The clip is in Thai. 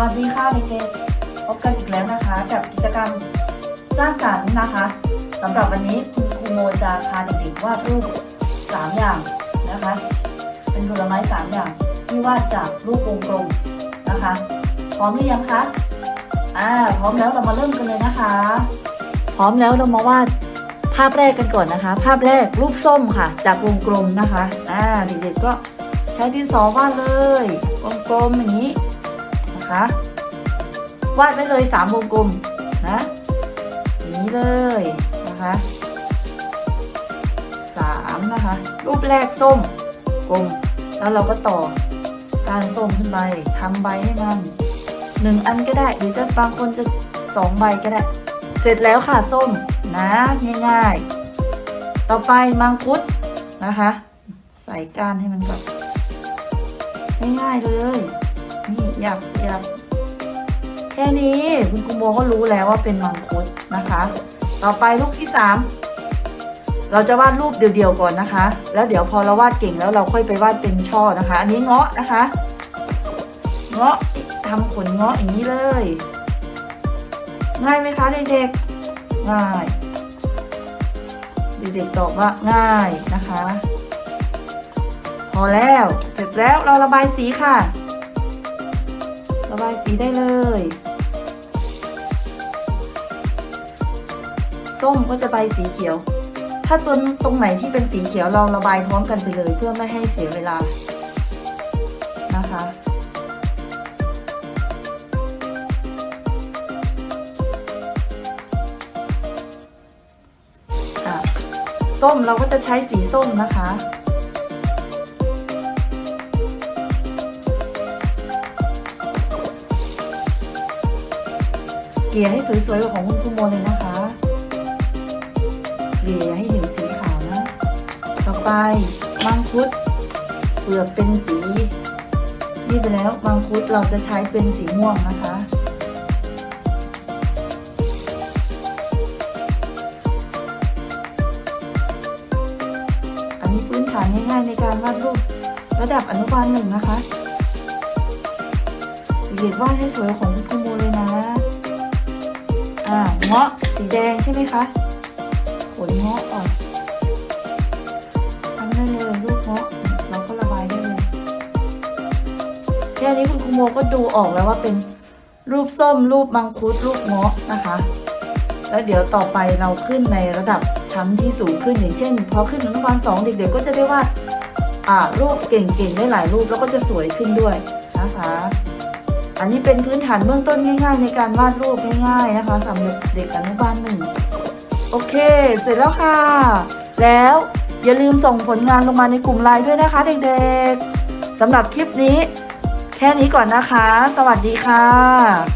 วัสดีค่ะเด็กๆพบกันอีกแล้วนะคะ กับกิจกรรมสร้างสรรค์นะคะสำหรับวันนี้คุณครูโมจะพาเด็กๆวาดรูปสามอย่างนะคะ เป็นผลไม้สามอย่างที่วาดจากรูปวงกลมนะคะ พร้อมหรือยังคะอ่าพร้อมแล้วเรามาเริ่มกันเลยนะคะ พร้อมแล้วเรามาวาดภาพแรกกันก่อนนะคะ ภาพแรกรูปส้มค่ะ จากวงกลมนะคะอ่าเด็กๆก็ใช้ดินสอวาดเลยวงกลมอย่างนี้ นะคะ วาดไว้เลยสามวงกลมนะอย่างนี้เลยนะคะสามนะคะ รูปแรกส้มกลม แล้วเราก็ต่อการส้มขึ้นไปทำใบให้มันหนึ่งอันก็ได้หรือจะบางคนจะสองใบก็ได้ เสร็จแล้วค่ะส้มนะง่ายๆ ต่อไปมังคุดนะคะ ใส่ก้านให้มันก่อนง่ายๆเลย นี่อยากอยากแค่นี้คุณครูโมก็รู้แล้วว่าเป็นมังคุดนะคะ ต่อไปลูกที่สามเราจะวาดรูปเดียวๆก่อนนะคะ แล้วเดี๋ยวพอเราวาดเก่งแล้วเราค่อยไปวาดเป็นช่อนะคะ อันนี้เงาะนะคะ เงาะทำขนเงาะอย่างนี้เลย ง่ายไหมคะเด็กๆง่ายเด็กๆตอบว่าง่ายนะคะ พอแล้วเสร็จแล้วเราระบายสีค่ะ ระบายสีได้เลย ส้มก็จะใบสีเขียว ถ้าตัวตรงไหนที่เป็นสีเขียวเราระบายพร้อมกันไปเลย เพื่อไม่ให้เสียเวลานะคะอะส้มเราก็จะใช้สีส้มนะคะ ลี่ยให้สวยๆกว่าของคุณครูโมเลยนะคะเกลี่ยให้เห็นสีขาวนะ ต่อไปมังคุดเปลือกเป็นสี นี่ไปแล้วมังคุดเราจะใช้เป็นสีม่วงนะคะอันนี้พื้นฐานง่ายๆในการวาดรูประดับอนุบาลหนึ่งนะคะเด็กๆวาดให้สวยของคุณครูโมเลยนะ อ่าเงาะสีแดงใช่ไหมคะขนเงาะก่อนทำได้เลยลูกเงาะเราก็ระบายได้เลยแค่นี้คุณครูโมก็ดูออกแล้วว่าเป็นรูปส้มรูปมังคุดรูปเงาะนะคะ แล้วเดี๋ยวต่อไปเราขึ้นในระดับชั้นที่สูงขึ้นอย่างเช่นพอขึ้นอนุบาลสองเด็กๆก็จะได้วาดอ่ารูปเก่งๆได้หลายรูปแล้วก็จะสวยขึ้นด้วยนะคะ อันนี้เป็นพื้นฐานเบื้องต้นง่าย ๆ ในการวาดรูปง่ายๆนะคะสำหรับเด็กอนุบาลหนึ่งโอเค เสร็จแล้วค่ะ แล้วอย่าลืมส่งผลงานลงมาในกลุ่มไลน์ด้วยนะคะเด็กๆสำหรับคลิปนี้ แค่นี้ก่อนนะคะ สวัสดีค่ะ